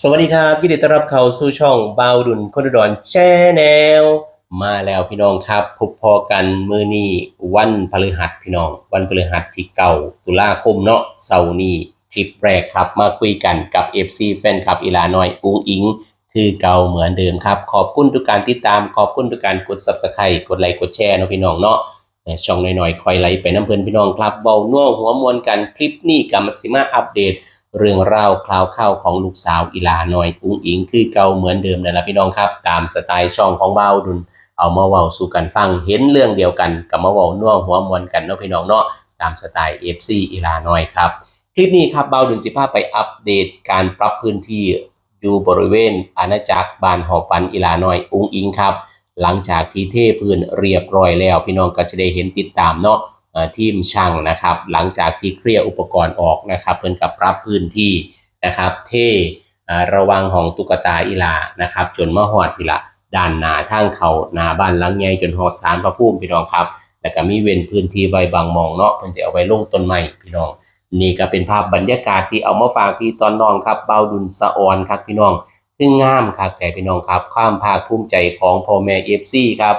สวัสดีครับยินดีต้อนรับเข้าสู่ช่องบาวดุนคนอุดรแชแนลมาแล้วพี่น้องครับพบพอกันมือนี้วันพฤหัสพี่น้อง วันพฤหัสที่เก่าตุลาคมเนาะเสาร์นี้คลิปแรกครับมาคุยกันกับ FC แฟนคลับอีลาน้อยอุ้งอิง คือเก่าเหมือนเดิมครับ ขอบคุณทุกการติดตามขอบคุณทุกการกด Subscribe กดไลค์กดแชร์เนาะพี่น้องเนาะช่องน้อยๆคอยไลค์ไปน้ำเพลินพี่น้องครับเบาน่วหัวมวลกันคลิปนี้กับมาสิมาอัปเดต เรื่องราวคราวเข้าของลูกสาวอีลาหน่อยอุ้งอิงคือเก่าเหมือนเดิมนั่นแหละพี่น้องครับ ตามสไตล์ช่องของเบ้าดุนเอามาเว้าสู่กันฟังเห็นเรื่องเดียวกันกับมาเว้าน่วงหัวมวลกันเนาะพี่น้องเนาะตามสไตล์ FC อีลาหน่อยครับคลิปนี้ครับเบ้าดุนสิพาพไปอัปเดตการปรับพื้นที่อยู่บริเวณอาณาจักรบ้านหอฟันอีลาหน่อยอุ้งอิงครับหลังจากที่เทพื้นเรียบร้อยแล้ว พี่น้องก็จะได้เห็นติดตามเนาะ ทีมช่างนะครับ หลังจากที่เคลียร์อุปกรณ์ออกนะครับ เพื่อนกับรับพื้นที่นะครับเท่ระวังของตุ๊กตาอีลานะครับ จนมาหอดพี่ละด้านหนาทางเขาหนาบ้านลังใหญ่จนหอดสารพระภูมิพี่น้องครับ แล้วก็มีเว้นพื้นที่ไว้บางมองเนาะเพิ่นจะเอาไว้ลงต้นไม้พี่น้อง นี่ก็เป็นภาพบรรยากาศที่เอามาฝากพี่ตอนน้องครับเบาดุลสะออนครับพี่น้องซึ่งงามครับแต่พี่น้องครับ ความภาคภูมิใจของพ่อแม่เอฟซีครับ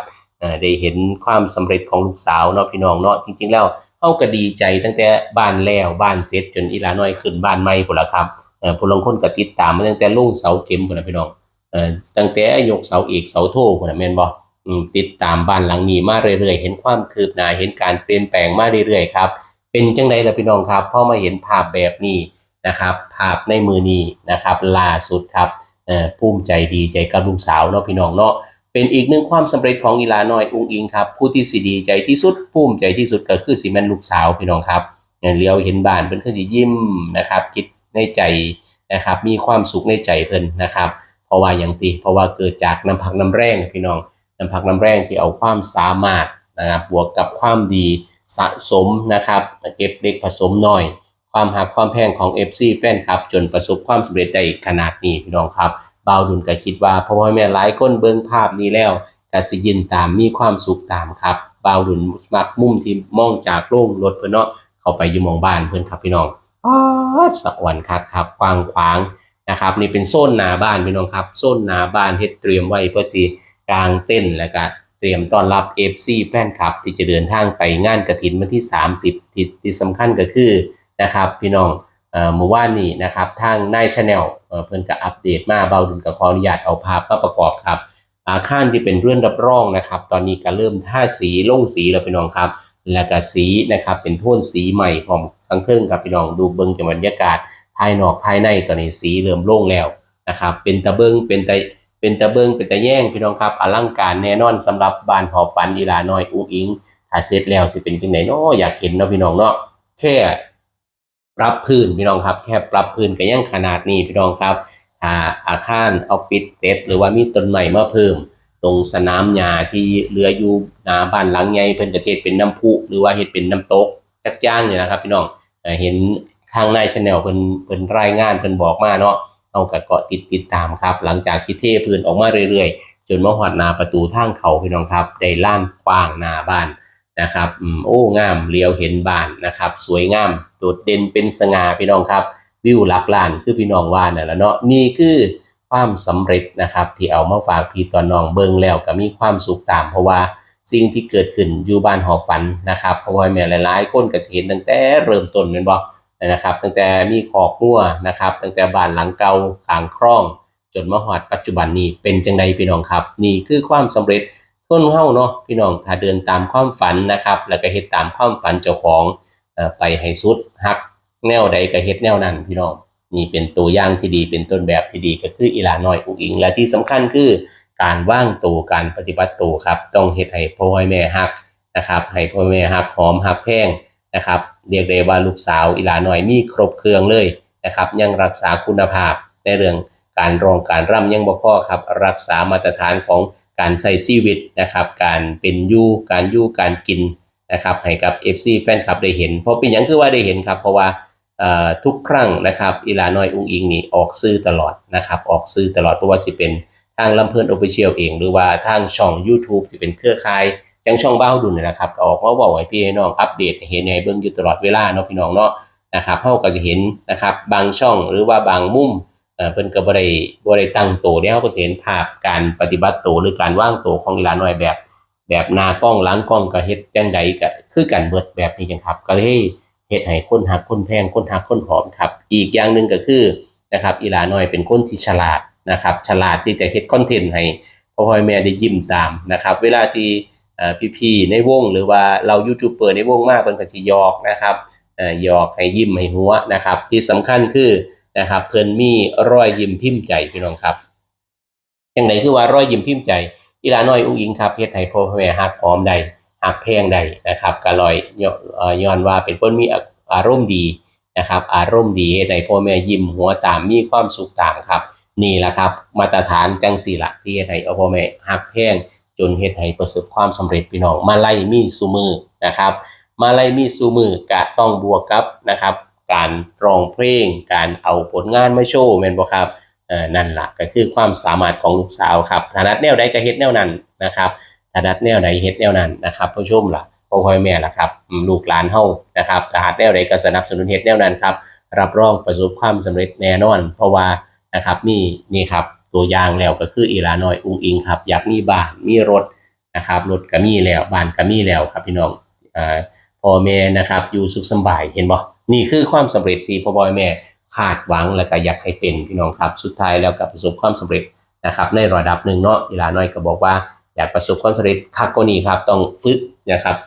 ได้เห็นความสำเร็จของลูกสาวเนาะพี่น้องเนาะจริง ๆ แล้วเฮาก็ดีใจตั้งแต่บ้านแล้วบ้านเสร็จจนอีหลาน้อยขึ้นบ้านใหม่พุ่นละครับเอ่อผู้ลางคนก็ติดตามมาตั้งแต่ลงเสาเข็มพุ่นน่ะพี่น้องเอ่อตั้งแต่ยกเสาเอกเสาโทพุ่นน่ะแม่นบ่อืมติดตามบ้านหลังนี้มาเรื่อยๆ เห็นความคืบหน้าเห็นการเปลี่ยนแปลงมาเรื่อยๆครับเป็นจังไดล่ะพี่น้องครับพอมาเห็นภาพแบบนี้นะครับภาพในมือนี้นะครับล่าสุดครับเอ่อภูมิใจดีใจกับลูกสาวเนาะพี่น้องเนาะ เป็นอีกหนึ่งความสำเร็จของอีลาน้อยอุ้งอิงครับผู้ที่สิดีใจที่สุดภูมิใจที่สุดก็คือสิแม่นลูกสาวพี่น้องครับเลี้ยวเห็นบ้านเพิ่นก็สิยิ้มนะครับ คิดในใจนะครับ มีความสุขในใจเพิ่นนะครับ เพราะว่าอย่างติเพราะว่าเกิดจากน้ำพักน้ำแรงพี่น้องน้ำพักน้ำแรงที่เอาความสามารถนะครับบวกกับความดีสะสมนะครับเก็บเล็กผสมน้อย ความหักความแพงของ FC แฟนครับ จนประสบความสำเร็จได้ขนาดนี้พี่น้องครับ บาวดุลก็คิดว่าพราะว่าแม่หลายคนเบิ่งภาพนี้แล้วก็สิยินตามมีความสุขตามครับบาวดุลมักมุมที่มองจากโรงรถเพิ่อนเนาะเข้าไปอยู่มองบ้านเพิ่อนครับพี่น้องอ๋อสวรรค์คักครับกว้างขวางนะครับนี่เป็นโซนหน้าบ้านพี่น้องครับโซนหน้าบ้านเฮ็ดเตรียมไว้เพื่อสิกลางเต้นแล้วก็เตรียมต้อนรับ FC แฟนคลับ ที่จะเดินทางไปงานกฐินวันที่ 30 ที่ที่สำคัญก็คือนะครับพี่น้อง เอ่อมื่อวานนี้นะครับทางนายชาแนลเพิ่นก็อัปเดตมาเบาดุลกับขออนุญาตเอาภาพมาประกอบครับ อาคารที่เป็นเรื่องรับรองนะครับ ตอนนี้ก็เริ่มท่าสีลงสีแล้วพี่น้องครับ แล้วก็สีนะครับเป็นโทนสีใหม่พร้อมทั้งเทิงครับพี่น้องดูเบิ่งจากบรรยากาศ ภายนอกภายในตอนนี้สีเริ่มโล่งแล้วนะครับเป็นตะเบิงเป็นตะเป็นตะเบิงเป็นตะแย่งพี่น้องครับอลังการแน่นอนสำหรับบ้านหอฝันอีลาน้อยอุ้งอิงถ้าเสร็จแล้วสิเป็นจังไดเนาะอยากเห็นเนาะพี่น้องเนาะแค่ ปรับพื้นพี่น้องครับ แค่ปรับพื้นก็ยังขนาดนี้พี่น้องครับถ้าอาคารออฟฟิศเต็ดหรือว่ามีต้นใหม่มาเพิ่ม ตรงสนามหญ้าที่เหลืออยู่หน้าบ้านหลังใหญ่เพิ่นก็สิเฮ็ดเป็นน้ำพุหรือว่าเฮ็ดเป็นน้ำตกจักย่างนี่นะครับ พี่น้องเอเห็นทางนายชาแนลเพิ่นเพิ่นรายงานเพิ่นบอกมาเนาะเอาก็เกาะติดติดตามครับ หลังจากที่เทพื้นออกมาเรื่อยๆ จนมาฮอดนาประตูทางเขาพี่น้องครับ ได้ลานกว้างหน้าบ้าน นะครับอืมโอ้งามเลี้ยวเห็นบ้านนะครับ สวยงามโดดเด่นเป็นสง่าพี่น้องครับ วิวหลักล้านคือพี่น้องว่านั่นแหละเนาะนี่คือความสำเร็จนะครับ ที่เอามาฝากพี่ตอนน้องเบิ่งแล้วก็มีความสุขตาม เพราะว่าสิ่งที่เกิดขึ้นอยู่บ้านหอฝันนะครับเพราะว่าแม่หลายๆคนก็เห็นตั้งแต่เริ่มต้นแม่นบ่นะครับ ตั้งแต่มีขอกงัวนะครับ ตั้งแต่บ้านหลังเก่าขางคร่อง จนมาฮอดปัจจุบันนี้เป็นจังไดพี่น้องครับ นี่คือความสำเร็จ คนเฮาเนาะพี่น้องถ้าเดินตามความฝันนะครับ แล้วก็เฮ็ดตามความฝันเจ้าของไปให้สุดฮักแนวใดก็เฮ็ดแนวนั้นพี่น้องนี่เป็นตัวอย่างที่ดีเป็นต้นแบบที่ดีก็คืออีหลาน้อยอุ๋งอิง และที่สำคัญคือการว่างตัวการปฏิบัติตัวครับ ต้องเฮ็ดให้พ่อให้แม่ฮักนะครับให้พ่อแม่ฮักหอมฮักแพงนะครับเรียกได้ว่าลูกสาวอีหลาน้อยมีครบเครื่องเลยนะครับยังรักษาคุณภาพในเรื่องการรองการร่ำยังบ่พอครับ รักษามาตรฐานของ การใช้ชีวิตนะครับการเป็นยู่การยู่การกินนะครับให้กับ FC แฟนคลับได้เห็น เพราะเป็นอย่างคือว่าได้เห็นครับ เพราะว่าทุกครั้งนะครับอีลาน้อยอุ้งอิงนี่ออกซื้อตลอดนะครับออกซื้อตลอดเพราะว่าสิเป็นทางลำเพลินออฟฟิเชียลเอง หรือว่าทางช่อง YouTube ที่เป็นเครือข่ายจังช่องเบ้าดุนนะครับออกมาบอกให้พี่น้องอัปเดตเห็นให้เบิ่งอยู่ตลอดเวลาเนาะพี่น้องเนาะนะครับเฮาก็จะเห็นนะครับบางช่องหรือว่าบางมุม เอ่อเพิ่นก็บ่ได้บ่ได้ตั้งโตวเด้เฮาก็เห็นภาพการปฏิบัติโตหรือการว่างโตของอีหลาน้อยแบบ แบบหน้ากล้องหลังกล้องก็เฮ็ดจังใดก็คือกันเบิดแบบนี้จังครับ ก็เลยเฮ็ดให้คนฮักคนแพงคนฮักคนหอมครับ อีกอย่างหนึงก็คือนะครับอีหลาน้อยเป็นคนที่ฉลาดนะครับ ฉลาดที่จะเฮ็ดคอนเทนต์ให้พ่อพ่อแม่ได้ยิ้มตามนะครับ เวลาที่เอ่อพี่ๆในวง หรือว่าเรายูทูบเบอร์ในวงมากเพิ่นก็สิยอกนะครับเอ่อหยอกให้ยิ้มให้หัวนะครับ ที่สำคัญคือ นะครับ เพิ่นมีรอยยิ้มพิมพ์ใจพี่น้องครับจังไดคือว่ารอยยิ้มพิมพ์ใจอีลาน้อยอุ้งอิงครับเฮ็ดให้พ่อแม่ฮักหอมได้ฮักแพงได้นะครับก็ลอยย้อนว่าเป็นคนมีอารมณ์ดีนะครับ อารมณ์ดีให้พ่อแม่ยิ้มหัวตามมีความสุขตามครับ นี่แหละครับ มาตรฐานจังสี่หละที่เฮ็ดให้พ่อแม่ฮักแพงจนเฮ็ดให้ประสบความสำเร็จพี่น้องมาไล่มีซุมือนะครับ มาไล่มีซูมือกะต้องบวกกับนะครับ การร้องเพลง การเอาผลงานมาโชว์แม่นบ่ครับเออนั่นล่ะก็คือความสามารถของลูกสาวครับถนัดแนวใดก็เฮ็ดแนวนั้นนะครับถนัดแนวใดเฮ็ดแนวนั้นนะครับผู้ชมล่ะพ่อพ่อแม่ล่ะครับลูกหลานเฮานะครับถนัดแนวใดก็สนับสนุนเฮ็ดแนวนั้นครับรับรองประสบความสำเร็จแน่นอน เพราะว่านะครับนี่นี่ครับตัวอย่างแล้วก็คืออีหลาน้อยอุ้งอิงครับอยากมีบ้านมีรถนะครับรถก็มีแล้วบ้านก็มีแล้วครับพี่น้องอ่า พ่อแม่นะครับอยู่สุขสบายเห็นบ่นี่คือความสำเร็จที่พ่อพ่อแม่คาดหวังและก็อยากให้เป็นพี่น้องครับสุดท้ายแล้วก็ประสบความสำเร็จนะครับในระดับหนึ่งเนาะอีลาน้อยก็บอกว่าอยากประสบความสำเร็จคักก็นี่ครับต้องฝึกนะครับ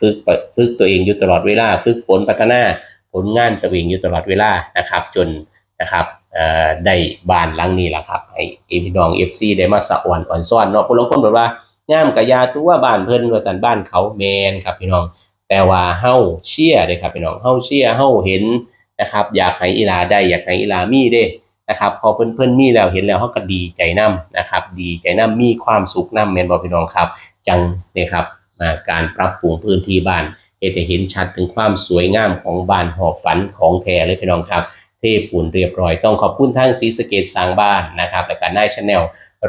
ฝึกฝึกตัวเองอยู่ตลอดเวลา ฝึกฝนพัฒนาผลงานตัวเองอยู่ตลอดเวลานะครับ จนนะครับได้บานหลังนี้แหละครับให้พี่น้อง FC ได้มาสะอ่อนอ่อนซ้อนเนาะพวกเราคนบอกว่างามกะยาตัวบ้านเพิ่นว่าสันบ้านเขาแมนครับพี่น้อง แต่ว่าเฮาเชียร์เด้ครับพี่น้องเฮาเชียร์เฮาเห็นนะครับ อยากให้อีลาได้อยากให้อีลามีเด้นะครับพอเพิ่อนเพิ่อนมีแล้วเห็นแล้วเฮาก็ดีใจนํนะครับ ดีใจนํมีความสุขนํแม่นบ่พี่น้องครับ จังเนี่ยครับอ่าการปรับปรุงพื้นที่บ้านเฮ็ดให้เห็นชัดถึงความสวยงามของบ้านหอบฝันของแท้เลยพี่น้องครับ เทปูนเรียบร้อย ต้องขอบคุณทางศรีสเกดสร้างบ้านนะครับและก็นายชาแนล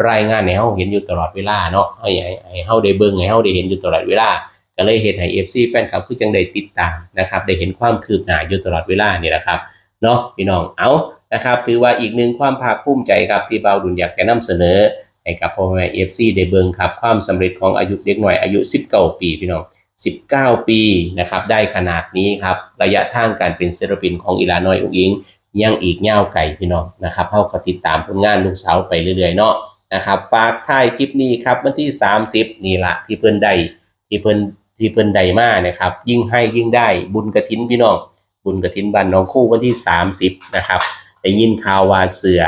รายงานให้เฮาเห็นอยู่ตลอดเวลาเนาะให้ให้ให้เฮาได้เบิ่งให้เฮาได้เห็นอยู่ตลอดเวลา ก็เลยเฮ็ดให้ FC แฟนคลับคือจังได้ติดตามนะครับได้เห็นความคืบหน้าอยู่ตลอดเวลานี่แหละครับเนาะพี่น้องเอานะครับถือว่าอีกหนึ่งความภาคภูมิใจครับที่เบาดุลอยากจะนำเสนอให้กับพ่อแม่ FC ได้เบิ่งครับความสำเร็จของอายุเด็กหน่อยอายุ 19 ปีพี่น้อง 19 ปีนะครับได้ขนาดนี้ครับระยะทางการเป็นศิลปินของอีลาน้อยอุ๋งอิงยังอีกเง่าวไกลพี่น้องนะครับเฮาก็ติดตามผลงานลูกสาวไปเรื่อยๆเนาะนะครับฝากท้ายคลิปนี้ครับวันที่ 30 นี่ละที่เพิ่นได้ที่เพิ่น ที่เพิ่นได้มานะครับ ยิ่งให้ยิ่งได้บุญกระถินพี่น้อง บุญกระถินบ้านน้องคู่วันที่ 30นะครับได้ยินข่าวว่าเสือ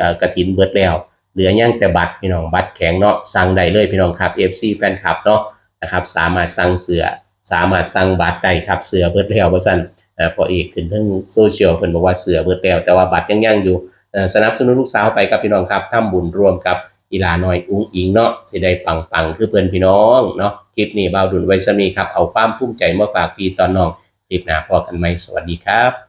อกระถินเบิดแล้ว เหลือยังแต่บัตรพี่น้องบัตรแข็งเนาะสั่งได้เลยพี่น้องครับ FC แฟนคลับเนาะนะครับสามารถสั่งเสือสามารถสั่งบัตรได้ครับเสือเบิดแล้วว่าซั่นอ่าพอเอกขึ้นทั้งโซเชียลเพิ่นบอกว่าเสือเบิดแล้วแต่ว่าบัตรยังยังอยู่สนับสนุนลูกสาวไปครับพี่น้องครับทำบุญรวมกับ อีลาน้อยอุ้งอิงเนาะสิได้ปังปังคือเพื่อนพี่น้องเนาะคลิปนี้เบาดุลไว้สมีครับเอาความภูมิใจมาฝากพี่ตอนน้องคลิปหน้าพอกันไหมสวัสดีครับ